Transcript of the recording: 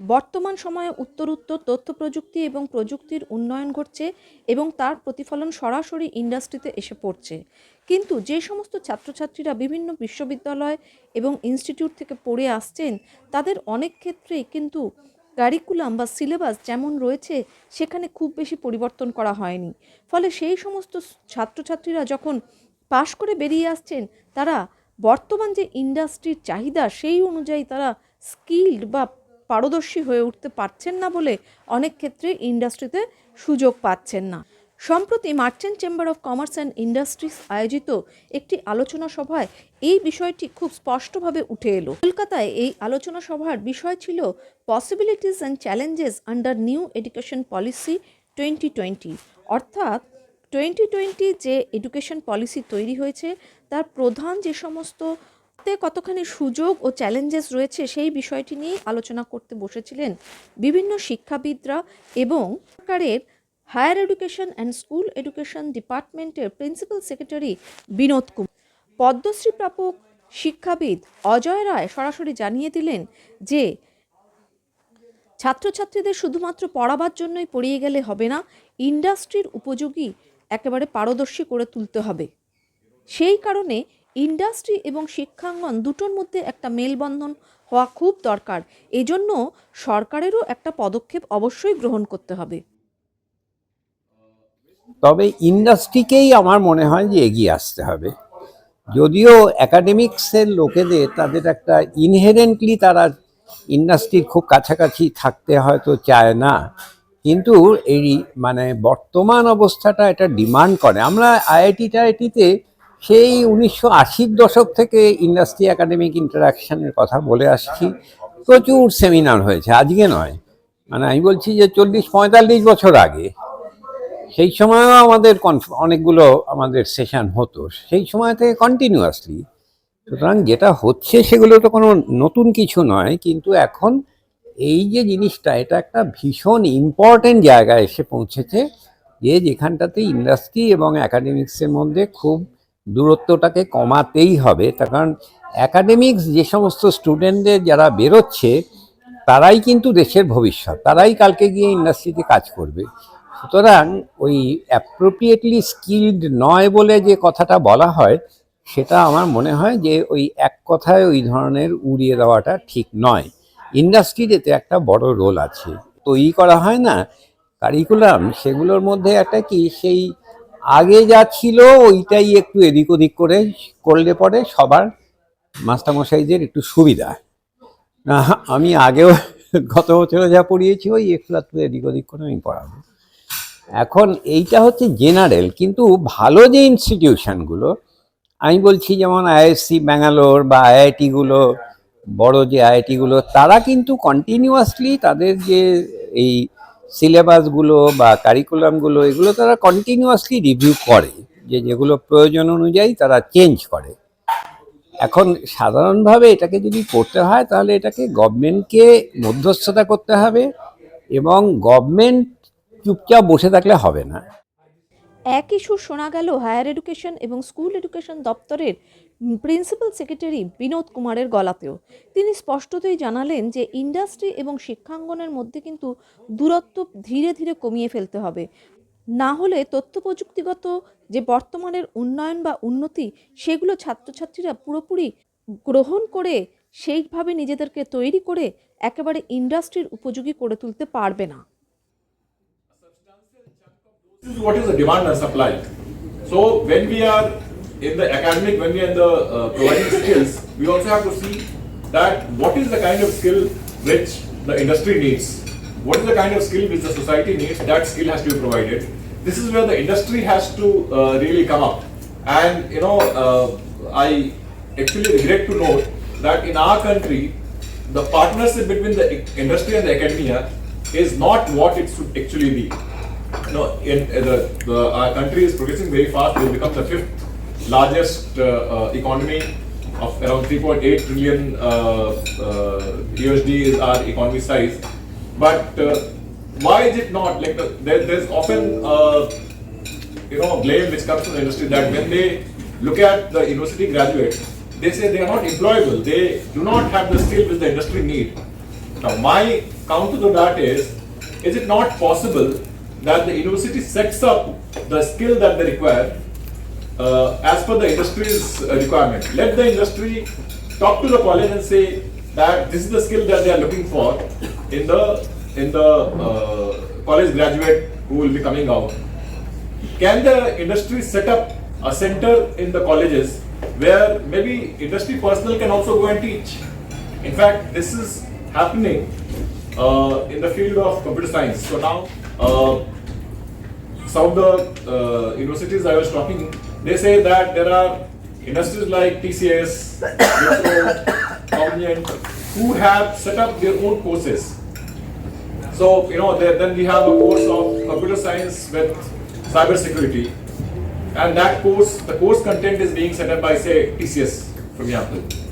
বর্তমান সময়ে উত্তরোত্তর তথ্য প্রযুক্তি এবং প্রযুক্তির উন্নয়ন ঘটছে এবং তার প্রতিফলন সরাসরি ইন্ডাস্ট্রিতে এসে পড়ছে। কিন্তু যে সমস্ত ছাত্রছাত্রীরা বিভিন্ন বিশ্ববিদ্যালয় এবং ইনস্টিটিউট থেকে পড়ে আসছেন, তাদের অনেক ক্ষেত্রেই কিন্তু কারিকুলাম বা সিলেবাস যেমন রয়েছে, সেখানে খুব বেশি পরিবর্তন করা হয়নি। ফলে সেই সমস্ত ছাত্রছাত্রীরা যখন পাশ করে বেরিয়ে আসছেন, তারা বর্তমান যে ইন্ডাস্ট্রির চাহিদা, সেই অনুযায়ী তারা স্কিল্ড বা পারদর্শী হয়ে উঠতে পারছেন না বলে অনেক ক্ষেত্রে ইন্ডাস্ট্রিতে সুযোগ পাচ্ছেন না। সম্প্রতি merchant chamber of commerce and industries আয়োজিত একটি আলোচনা সভায় এই বিষয়টি খুব স্পষ্টভাবে উঠে এলো। কলকাতায় এই আলোচনা সভার বিষয় ছিল possibilities and challenges under new education policy twenty twenty অর্থাৎ টোয়েন্টি টোয়েন্টি যে এডুকেশন পলিসি তৈরি হয়েছে, তার প্রধান যে সমস্ত কতখানি সুযোগ ও চ্যালেঞ্জেস রয়েছে সেই বিষয়টি নিয়ে আলোচনা করতে বসেছিলেন বিভিন্ন শিক্ষাবিদরা এবং সরকারের higher education and school education ডিপার্টমেন্টের প্রিন্সিপাল সেক্রেটারি বিনোদ কুমার পদ্মশ্রী প্রাপক শিক্ষাবিদ অজয় রায় সরাসরি জানিয়ে দিলেন যে, ছাত্রছাত্রীদের শুধুমাত্র পড়াবার জন্যই পড়িয়ে গেলে হবে না ইন্ডাস্ট্রির উপযোগী একেবারে পারদর্শী করে তুলতে হবে। সেই কারণে ইন্ডাস্ট্রি এবং শিক্ষাঙ্গন দুটোর মধ্যে একটা মেলবন্ধন হওয়া খুব দরকার। এজন্য সরকারেরও একটা পদক্ষেপ অবশ্যই গ্রহণ করতে হবে। তবে ইন্ডাস্ট্রিকেই আমার মনে হয় যে এগিয়ে আসতে হবে। যদিও একাডেমিক্সের লোকেদের তাদের একটা ইনহেরেন্টলি তারা ইন্ডাস্ট্রির খুব কাছাকাছি থাকতে হয়তো চায় না। কিন্তু এই মানে বর্তমান অবস্থাটা এটা ডিমান্ড করে। আমরা আইআইটি টাইআইটিতে সেই উনিশশো আশির দশক থেকে ইন্ডাস্ট্রি একাডেমিক ইন্টারাকশনের কথা বলে আসছি। প্রচুর সেমিনার হয়েছে, আজকে নয়। মানে আমি বলছি যে চল্লিশ পঁয়তাল্লিশ বছর আগে, সেই সময়ও আমাদের অনেকগুলো আমাদের সেশন হতো। সেই সময় থেকে কন্টিনিউয়াসলি সুতরাং যেটা হচ্ছে সেগুলো তো কোনো নতুন কিছু নয়, কিন্তু এখন এই যে জিনিসটা, এটা একটা ভীষণ ইম্পর্টেন্ট জায়গায় এসে পৌঁছেছে যে যেখানটাতে ইন্ডাস্ট্রি এবং অ্যাকাডেমিক্সের মধ্যে খুব দূরত্বটাকে কমাতেই হবে। তার কারণ অ্যাকাডেমিক্স যে সমস্ত স্টুডেন্টদের যারা বেরোচ্ছে, তারাই কিন্তু দেশের ভবিষ্যৎ। তারাই কালকে গিয়ে ইন্ডাস্ট্রিতে কাজ করবে। সুতরাং ওই অ্যাপ্রোপ্রিয়েটলি স্কিল্ড নয় বলে যে কথাটা বলা হয়, সেটা আমার মনে হয় যে ওই এক কথায় ওই ধরনের উড়িয়ে দেওয়াটা ঠিক নয়। ইন্ডাস্ট্রির এতে একটা বড় রোল আছে। তৈরি করা হয় না। কারিকুলাম সেগুলোর মধ্যে একটা কি সেই আগে যা ছিল, ওইটাই একটু এদিক ওদিক করে করলে পরে সবার মাস্টারমশাইদের একটু সুবিধা। না, আমি আগেও গত বছরে যা পড়িয়েছি, ওই একটু একটু এদিক ওদিক করে আমি পড়াবো। এখন এইটা হচ্ছে জেনারেল, কিন্তু ভালো যে ইনস্টিটিউশনগুলো, আমি বলছি যেমন আইএসসি ব্যাঙ্গালোর বা আইআইটিগুলো, বড় যে আইআইটিগুলো, তারা কিন্তু কন্টিনিউয়াসলি তাদের যে এই সিলেবাসগুলো বা কারিকুলামগুলো এগুলো তারা কন্টিনিউয়াসলি রিভিউ করে, যে যেগুলো প্রয়োজন অনুযায়ী তারা চেঞ্জ করে। এখন সাধারণভাবে এটাকে যদি করতে হয়, তাহলে এটাকে গভর্নমেন্টকে মধ্যস্থতা করতে হবে এবং গভর্নমেন্ট চুপচাপ বসে থাকলে হবে না। একই সুর শোনা গেল হায়ার এডুকেশন এবং স্কুল এডুকেশন দপ্তরের প্রিন্সিপাল সেক্রেটারি বিনোদ কুমারের গলাতেও। তিনি স্পষ্টতই জানালেন যে ইন্ডাস্ট্রি এবং শিক্ষাঙ্গনের মধ্যে কিন্তু দূরত্ব ধীরে ধীরে কমিয়ে ফেলতে হবে। না হলে তথ্য প্রযুক্তিগত যে বর্তমানের উন্নয়ন বা উন্নতি, সেগুলো ছাত্রছাত্রীরা পুরোপুরি গ্রহণ করে, সেইভাবে নিজেদেরকে তৈরি করে একেবারে ইন্ডাস্ট্রির উপযোগী করে তুলতে পারবে না। What is the demand and supply. So, when we are in the academic, when we are in the uh, providing skills, we also have to see that what is the kind of skill which the industry needs. What is the kind of skill which the society needs, that skill has to be provided. This is where the industry has to uh, really come up. And you know, uh, I actually regret to note that in our country, the partnership between the industry and the academia is not what it should actually be. No, in, uh, the, the, our country is progressing very fast. We'll become the fifth largest uh, uh, economy of around 3.8 trillion uh, uh, USD is our economy size. But why is it not? Like the, there, there's often you know blame which comes from the industry that when they look at the university graduates, they say they are not employable. They do not have the skill which the industry need. Now, my counter to that is, is it not possible that the university sets up the skill that they require uh, as per the industry's uh, requirement? Let the industry talk to the college and say that this is the skill that they are looking for in the in the uh, college graduate who will be coming out. Can the industry set up a center in the colleges where maybe industry personnel can also go and teach? In fact, this is happening uh, in the field of computer science. So now, uh, some of the uh, universities I was talking, they say that there are industries like TCS, Wipro, who have set up their own courses. So, you know, there, then we have a course of computer science with cyber security. And that course, the course content is being set up by, say, TCS, for example.